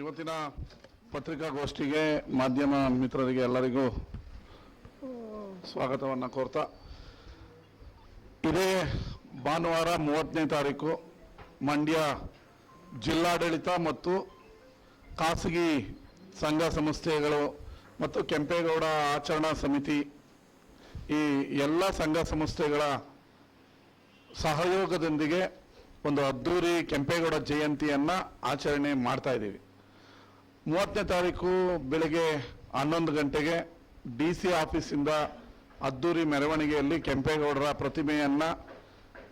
ಇವತ್ತಿನ ಪತ್ರಿಕಾಗೋಷ್ಠಿಗೆ ಮಾಧ್ಯಮ ಮಿತ್ರರಿಗೆ ಎಲ್ಲರಿಗೂ ಸ್ವಾಗತವನ್ನು ಕೋರ್ತಾ. ಇದೇ ಭಾನುವಾರ ಮೂವತ್ತನೇ ತಾರೀಕು ಮಂಡ್ಯ ಜಿಲ್ಲಾಡಳಿತ ಮತ್ತು ಖಾಸಗಿ ಸಂಘ ಸಂಸ್ಥೆಗಳು ಮತ್ತು ಕೆಂಪೇಗೌಡ ಆಚರಣಾ ಸಮಿತಿ ಈ ಎಲ್ಲ ಸಂಘ ಸಂಸ್ಥೆಗಳ ಸಹಯೋಗದೊಂದಿಗೆ ಒಂದು ಅದ್ದೂರಿ ಕೆಂಪೇಗೌಡ ಜಯಂತಿಯನ್ನು ಆಚರಣೆ ಮಾಡ್ತಾ ಇದ್ದೀವಿ. ಮೂವತ್ತನೇ ತಾರೀಕು ಬೆಳಗ್ಗೆ ಹನ್ನೊಂದು ಗಂಟೆಗೆ ಡಿ ಸಿ ಆಫೀಸಿಂದ ಅದ್ದೂರಿ ಮೆರವಣಿಗೆಯಲ್ಲಿ ಕೆಂಪೇಗೌಡರ ಪ್ರತಿಮೆಯನ್ನು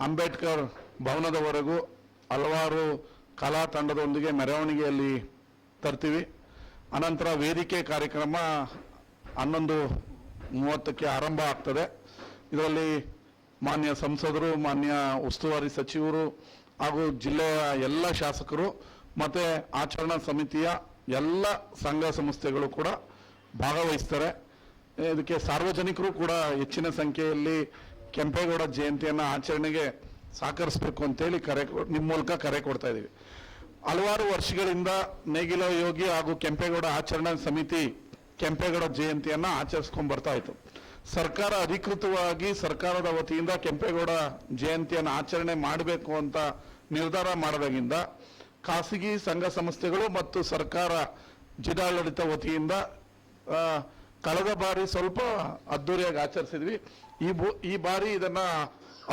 ಅಂಬೇಡ್ಕರ್ ಭವನದವರೆಗೂ ಹಲವಾರು ಕಲಾ ತಂಡದೊಂದಿಗೆ ಮೆರವಣಿಗೆಯಲ್ಲಿ ತರ್ತೀವಿ. ಅನಂತರ ವೇದಿಕೆ ಕಾರ್ಯಕ್ರಮ ಹನ್ನೊಂದು ಮೂವತ್ತಕ್ಕೆ ಆರಂಭ ಆಗ್ತದೆ. ಇದರಲ್ಲಿ ಮಾನ್ಯ ಸಂಸದರು, ಮಾನ್ಯ ಉಸ್ತುವಾರಿ ಸಚಿವರು ಹಾಗೂ ಜಿಲ್ಲೆಯ ಎಲ್ಲ ಶಾಸಕರು ಮತ್ತು ಆಚರಣಾ ಸಮಿತಿಯ ಎಲ್ಲ ಸಂಘ ಸಂಸ್ಥೆಗಳು ಕೂಡ ಭಾಗವಹಿಸ್ತಾರೆ. ಇದಕ್ಕೆ ಸಾರ್ವಜನಿಕರು ಕೂಡ ಹೆಚ್ಚಿನ ಸಂಖ್ಯೆಯಲ್ಲಿ ಕೆಂಪೇಗೌಡ ಜಯಂತಿಯನ್ನು ಆಚರಣೆಗೆ ಸಹಕರಿಸಬೇಕು ಅಂತೇಳಿ ಕರೆ ನಿಮ್ಮ ಮೂಲಕ ಕರೆ ಕೊಡ್ತಾ ಇದ್ದೀವಿ. ಹಲವಾರು ವರ್ಷಗಳಿಂದ ನೇಗಿಲ ಯೋಗಿ ಹಾಗೂ ಕೆಂಪೇಗೌಡ ಆಚರಣಾ ಸಮಿತಿ ಕೆಂಪೇಗೌಡ ಜಯಂತಿಯನ್ನು ಆಚರಿಸ್ಕೊಂಡ್ ಬರ್ತಾ ಇತ್ತು. ಸರ್ಕಾರ ಅಧಿಕೃತವಾಗಿ ಸರ್ಕಾರದ ವತಿಯಿಂದ ಕೆಂಪೇಗೌಡ ಜಯಂತಿಯನ್ನು ಆಚರಣೆ ಮಾಡಬೇಕು ಅಂತ ನಿರ್ಧಾರ ಮಾಡಿದಾಗಿಂದ ಖಾಸಗಿ ಸಂಘ ಸಂಸ್ಥೆಗಳು ಮತ್ತು ಸರ್ಕಾರ ಜಿಲ್ಲಾಡಳಿತ ವತಿಯಿಂದ ಕಳೆದ ಬಾರಿ ಸ್ವಲ್ಪ ಅದ್ದೂರಿಯಾಗಿ ಆಚರಿಸಿದ್ವಿ. ಈ ಈ ಬಾರಿ ಇದನ್ನ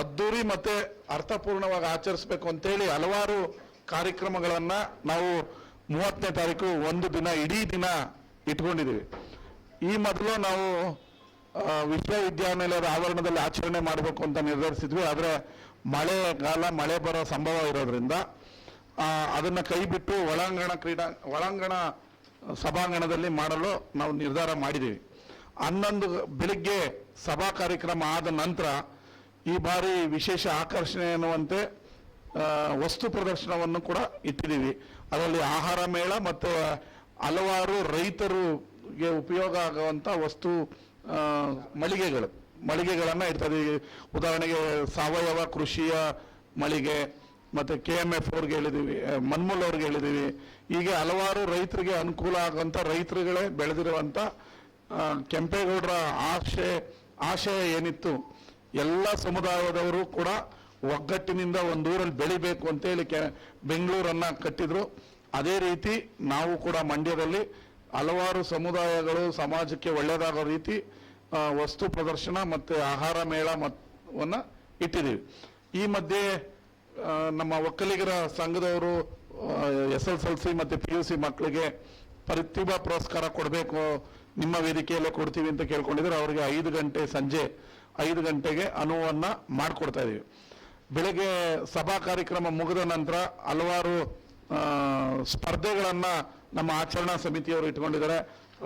ಅದ್ದೂರಿ ಮತ್ತೆ ಅರ್ಥಪೂರ್ಣವಾಗಿ ಆಚರಿಸಬೇಕು ಅಂತೇಳಿ ಹಲವಾರು ಕಾರ್ಯಕ್ರಮಗಳನ್ನು ನಾವು ಮೂವತ್ತನೇ ತಾರೀಕು ಒಂದು ದಿನ, ಇಡೀ ದಿನ ಇಟ್ಕೊಂಡಿದ್ದೀವಿ. ಈ ಮೊದಲು ನಾವು ವಿಶ್ವವಿದ್ಯಾನಿಲಯದ ಆವರಣದಲ್ಲಿ ಆಚರಣೆ ಮಾಡಬೇಕು ಅಂತ ನಿರ್ಧರಿಸಿದ್ವಿ. ಆದರೆ ಮಳೆಗಾಲ, ಮಳೆ ಬರೋ ಸಂಭವ ಇರೋದ್ರಿಂದ ಅದನ್ನ ಕೈ ಬಿಟ್ಟು ಒಳಾಂಗಣ ಕ್ರೀಡಾ, ಒಳಾಂಗಣ ಸಭಾಂಗಣದಲ್ಲಿ ಮಾಡಲು ನಾವು ನಿರ್ಧಾರ ಮಾಡಿದ್ದೀವಿ. ಹನ್ನೊಂದು ಬೆಳಿಗ್ಗೆ ಸಭಾ ಕಾರ್ಯಕ್ರಮ ಆದ ನಂತರ ಈ ಬಾರಿ ವಿಶೇಷ ಆಕರ್ಷಣೆ ಎನ್ನುವಂತೆ ವಸ್ತು ಪ್ರದರ್ಶನವನ್ನು ಕೂಡ ಇಟ್ಟಿದ್ದೀವಿ. ಅದರಲ್ಲಿ ಆಹಾರ ಮೇಳ ಮತ್ತು ಹಲವಾರು ರೈತರಿಗೆ ಉಪಯೋಗ ಆಗುವಂಥ ವಸ್ತು ಮಳಿಗೆಗಳು, ಮಳಿಗೆಗಳನ್ನು ಇಡ್ತಾ ಉದಾಹರಣೆಗೆ ಸಾವಯವ ಕೃಷಿಯ ಮಳಿಗೆ ಮತ್ತೆ ಕೆ ಎಂ ಎಫ್ ಅವ್ರಿಗೆ ಹೇಳಿದ್ದೀವಿ ಮನ್ಮೂಲ್ ಅವ್ರಿಗೆ ಹೇಳಿದೀವಿ. ಹೀಗೆ ಹಲವಾರು ರೈತರಿಗೆ ಅನುಕೂಲ ಆಗುವಂಥ ರೈತರುಗಳೇ ಬೆಳೆದಿರುವಂಥ ಕೆಂಪೇಗೌಡರ ಆಶೆ, ಆಶಯ ಏನಿತ್ತು, ಎಲ್ಲ ಸಮುದಾಯದವರು ಕೂಡ ಒಗ್ಗಟ್ಟಿನಿಂದ ಒಂದೂರಲ್ಲಿ ಬೆಳಿಬೇಕು ಅಂತೇಳಿ ಕೆ, ಬೆಂಗಳೂರನ್ನ ಕಟ್ಟಿದ್ರು. ಅದೇ ರೀತಿ ನಾವು ಕೂಡ ಮಂಡ್ಯದಲ್ಲಿ ಹಲವಾರು ಸಮುದಾಯಗಳು ಸಮಾಜಕ್ಕೆ ಒಳ್ಳೆಯದಾಗೋ ರೀತಿ ವಸ್ತು ಪ್ರದರ್ಶನ ಮತ್ತೆ ಆಹಾರ ಮೇಳ ಮತ್ವನ್ನ ಇಟ್ಟಿದ್ದೀವಿ ಈ ಮಧ್ಯೆ ನಮ್ಮ ಒಕ್ಕಲಿಗರ ಸಂಘದವರು ಎಸ್ ಎಸ್ ಎಲ್ ಸಿ ಮತ್ತು ಪಿ ಯು ಸಿ ಮಕ್ಕಳಿಗೆ ಪ್ರತಿಭಾ ಪುರಸ್ಕಾರ ಕೊಡಬೇಕು. ನಿಮ್ಮ ವೇದಿಕೆಯಲ್ಲೇ ಕೊಡ್ತೀವಿ ಅಂತ ಕೇಳ್ಕೊಂಡಿದ್ರೆ ಅವರಿಗೆ ಐದು ಗಂಟೆ ಸಂಜೆ, ಐದು ಗಂಟೆಗೆ ಅನುವನ್ನ ಮಾಡಿಕೊಡ್ತಾ ಇದ್ದೀವಿ. ಬೆಳಗ್ಗೆ ಸಭಾ ಕಾರ್ಯಕ್ರಮ ಮುಗಿದ ನಂತರ ಹಲವಾರು ಸ್ಪರ್ಧೆಗಳನ್ನು ನಮ್ಮ ಆಚರಣಾ ಸಮಿತಿಯವರು ಇಟ್ಕೊಂಡಿದ್ದಾರೆ.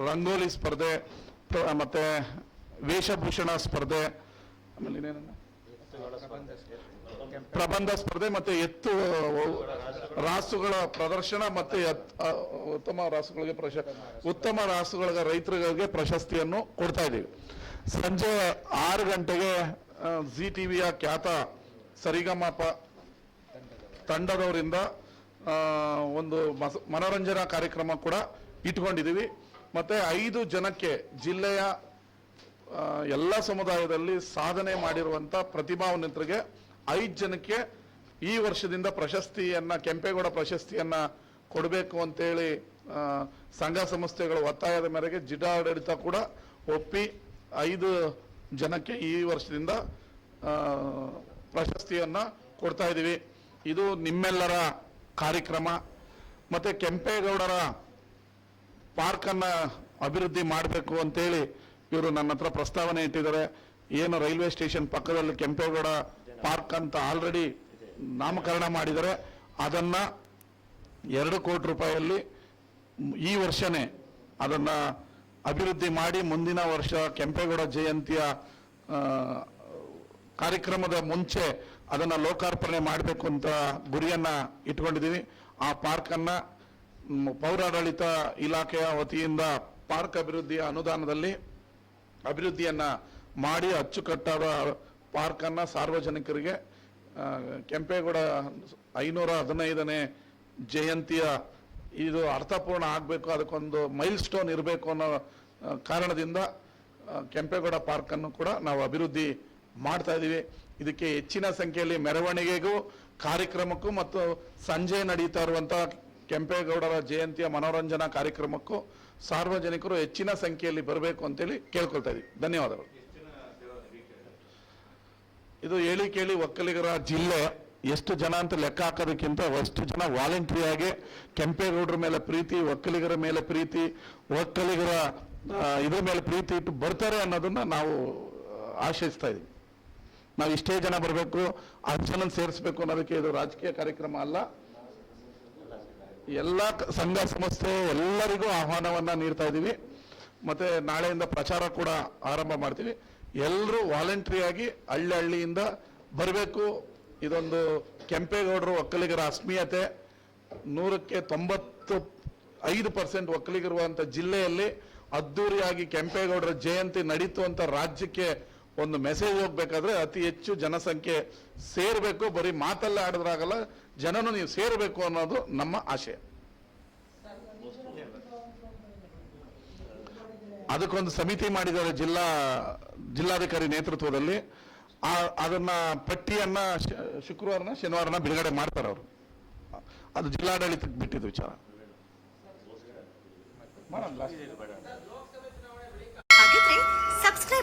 ರಂಗೋಲಿ ಸ್ಪರ್ಧೆ ಮತ್ತು ವೇಷಭೂಷಣ ಸ್ಪರ್ಧೆ, ಆಮೇಲೆ? ಪ್ರಬಂಧ ಸ್ಪರ್ಧೆ. ಮತ್ತೆ ಎತ್ತು, ರಾಸುಗಳ ಪ್ರದರ್ಶನ ಮತ್ತೆ ಉತ್ತಮ ರಾಸುಗಳಿಗೆ ಪ್ರಶ, ಉತ್ತಮ ರಾಸುಗಳಿಗೆ ರೈತರಿಗೆ ಪ್ರಶಸ್ತಿಯನ್ನು ಕೊಡ್ತಾ ಇದ್ದೀವಿ. ಸಂಜೆ ಆರು ಗಂಟೆಗೆ ಜಿ ಟಿವಿಯ ಖ್ಯಾತ ಸರಿಗಮಪ ತಂಡದವರಿಂದ ಒಂದು ಮನೋರಂಜನಾ ಕಾರ್ಯಕ್ರಮ ಕೂಡ ಇಟ್ಕೊಂಡಿದ್ದೀವಿ. ಮತ್ತೆ ಐದು ಜನಕ್ಕೆ ಜಿಲ್ಲೆಯ ಎಲ್ಲ ಸಮುದಾಯದಲ್ಲಿ ಸಾಧನೆ ಮಾಡಿರುವಂತ ಪ್ರತಿಭಾವಂತರಿಗೆ ಐದು ಜನಕ್ಕೆ ಈ ವರ್ಷದಿಂದ ಪ್ರಶಸ್ತಿಯನ್ನ, ಕೆಂಪೇಗೌಡ ಪ್ರಶಸ್ತಿಯನ್ನ ಕೊಡಬೇಕು ಅಂತೇಳಿ ಸಂಘ ಸಂಸ್ಥೆಗಳ ಒತ್ತಾಯದ ಮೇರೆಗೆ ಜಿಲ್ಲಾಡಳಿತ ಕೂಡ ಒಪ್ಪಿ ಐದು ಜನಕ್ಕೆ ಈ ವರ್ಷದಿಂದ ಪ್ರಶಸ್ತಿಯನ್ನ ಕೊಡ್ತಾ ಇದ್ದೀವಿ. ಇದು ನಿಮ್ಮೆಲ್ಲರ ಕಾರ್ಯಕ್ರಮ. ಮತ್ತೆ ಕೆಂಪೇಗೌಡರ ಪಾರ್ಕನ್ನು ಅಭಿವೃದ್ಧಿ ಮಾಡಬೇಕು ಅಂತೇಳಿ ಇವರು ನನ್ನ ಹತ್ರ ಪ್ರಸ್ತಾವನೆ ಇಟ್ಟಿದ್ದಾರೆ. ಏನು ರೈಲ್ವೆ ಸ್ಟೇಷನ್ ಪಕ್ಕದಲ್ಲಿ ಕೆಂಪೇಗೌಡ ಪಾರ್ಕ್ ಅಂತ ಆಲ್ರೆಡಿ ನಾಮಕರಣ ಮಾಡಿದರೆ ಅದನ್ನ ಎರಡು ಕೋಟಿ ರೂಪಾಯಲ್ಲಿ ಈ ವರ್ಷನೇ ಅದನ್ನ ಅಭಿವೃದ್ಧಿ ಮಾಡಿ ಮುಂದಿನ ವರ್ಷ ಕೆಂಪೇಗೌಡ ಜಯಂತಿಯ ಕಾರ್ಯಕ್ರಮದ ಮುಂಚೆ ಅದನ್ನ ಲೋಕಾರ್ಪಣೆ ಮಾಡಬೇಕು ಅಂತ ಗುರಿಯನ್ನ ಇಟ್ಕೊಂಡಿದ್ದೀನಿ ಆ ಪಾರ್ಕನ್ನು ಪೌರಾಡಳಿತ ಇಲಾಖೆಯ ವತಿಯಿಂದ ಪಾರ್ಕ್ ಅಭಿವೃದ್ಧಿಯ ಅನುದಾನದಲ್ಲಿ ಅಭಿವೃದ್ಧಿಯನ್ನ ಮಾಡಿ ಅಚ್ಚುಕಟ್ಟಾದ ಪಾರ್ಕನ್ನು ಸಾರ್ವಜನಿಕರಿಗೆ ಕೆಂಪೇಗೌಡ ಐನೂರ ಹದಿನೈದನೇ ಜಯಂತಿಯ ಇದು ಅರ್ಥಪೂರ್ಣ ಆಗಬೇಕು, ಅದಕ್ಕೊಂದು ಮೈಲ್ ಸ್ಟೋನ್ ಇರಬೇಕು ಅನ್ನೋ ಕಾರಣದಿಂದ ಕೆಂಪೇಗೌಡ ಪಾರ್ಕನ್ನು ಕೂಡ ನಾವು ಅಭಿವೃದ್ಧಿ ಮಾಡ್ತಾ ಇದ್ದೀವಿ ಇದಕ್ಕೆ ಹೆಚ್ಚಿನ ಸಂಖ್ಯೆಯಲ್ಲಿ ಮೆರವಣಿಗೆಗೂ, ಕಾರ್ಯಕ್ರಮಕ್ಕೂ ಮತ್ತು ಸಂಜೆ ನಡೀತಾ ಇರುವಂಥ ಕೆಂಪೇಗೌಡರ ಜಯಂತಿಯ ಮನೋರಂಜನಾ ಕಾರ್ಯಕ್ರಮಕ್ಕೂ ಸಾರ್ವಜನಿಕರು ಹೆಚ್ಚಿನ ಸಂಖ್ಯೆಯಲ್ಲಿ ಬರಬೇಕು ಅಂತೇಳಿ ಕೇಳ್ಕೊಳ್ತಾ ಇದ್ದೀವಿ. ಧನ್ಯವಾದಗಳು. ಇದು ಹೇಳಿ ಕೇಳಿ ಒಕ್ಕಲಿಗರ ಜಿಲ್ಲೆ ಎಷ್ಟು ಜನ ಅಂತ ಲೆಕ್ಕ ಹಾಕೋದಕ್ಕಿಂತ ಅಷ್ಟು ಜನ ವಾಲಂಟ್ರಿಯಾಗಿ ಕೆಂಪೇಗೌಡರ ಮೇಲೆ ಪ್ರೀತಿ, ಒಕ್ಕಲಿಗರ ಮೇಲೆ ಪ್ರೀತಿ, ಒಕ್ಕಲಿಗರ ಇದ್ರ ಮೇಲೆ ಪ್ರೀತಿ ಇಟ್ಟು ಬರ್ತಾರೆ ಅನ್ನೋದನ್ನ ನಾವು ಆಶಿಸ್ತಾ ಇದ್ದೀವಿ. ನಾವು ಇಷ್ಟೇ ಜನ ಬರಬೇಕು ಆ ಜನ ಸೇರಿಸ್ಬೇಕು ಅನ್ನೋದಕ್ಕೆ ಇದು ರಾಜಕೀಯ ಕಾರ್ಯಕ್ರಮ ಅಲ್ಲ. ಎಲ್ಲ ಸಂಘ ಸಂಸ್ಥೆ ಎಲ್ಲರಿಗೂ ಆಹ್ವಾನವನ್ನ ನೀಡ್ತಾ ಇದ್ದೀವಿ. ಮತ್ತೆ ನಾಳೆಯಿಂದ ಪ್ರಚಾರ ಕೂಡ ಆರಂಭ ಮಾಡ್ತೀವಿ. ಎಲ್ಲರೂ ವಾಲಂಟ್ರಿಯಾಗಿ ಹಳ್ಳಿ ಹಳ್ಳಿಯಿಂದ ಬರಬೇಕು. ಇದೊಂದು ಕೆಂಪೇಗೌಡರು ಒಕ್ಕಲಿಗರ ಅಸ್ಮಿಯತೆ ನೂರಕ್ಕೆ ತೊಂಬತ್ತು ಐದು ಪರ್ಸೆಂಟ್ ಒಕ್ಕಲಿಗಿರುವಂಥ ಜಿಲ್ಲೆಯಲ್ಲಿ ಅದ್ದೂರಿಯಾಗಿ ಕೆಂಪೇಗೌಡರ ಜಯಂತಿ ನಡೀತು ಅಂತ ರಾಜ್ಯಕ್ಕೆ ಒಂದು ಮೆಸೇಜ್ ಹೋಗ್ಬೇಕಾದ್ರೆ ಅತಿ ಹೆಚ್ಚು ಜನಸಂಖ್ಯೆ ಸೇರಬೇಕು, ಬರೀ ಮಾತಲ್ಲೇ ಆಡಿದ್ರಾಗಲ್ಲ, ಜನನು ನೀವು ಸೇರಬೇಕು ಅನ್ನೋದು ನಮ್ಮ ಆಶಯ ಅದಕ್ಕೊಂದು ಸಮಿತಿ ಮಾಡಿದ್ದಾರೆ ಜಿಲ್ಲಾ, ಜಿಲ್ಲಾಧಿಕಾರಿ ನೇತೃತ್ವದಲ್ಲಿ. ಆ, ಅದನ್ನ ಪಟ್ಟಿಯನ್ನ ಶುಕ್ರವಾರನ, ಶನಿವಾರನ ಬಿಡುಗಡೆ ಮಾಡ್ತಾರೆ ಅವರು. ಅದು ಜಿಲ್ಲಾಡಳಿತಕ್ಕೆ ಬಿಟ್ಟಿದ್ದು ವಿಚಾರ.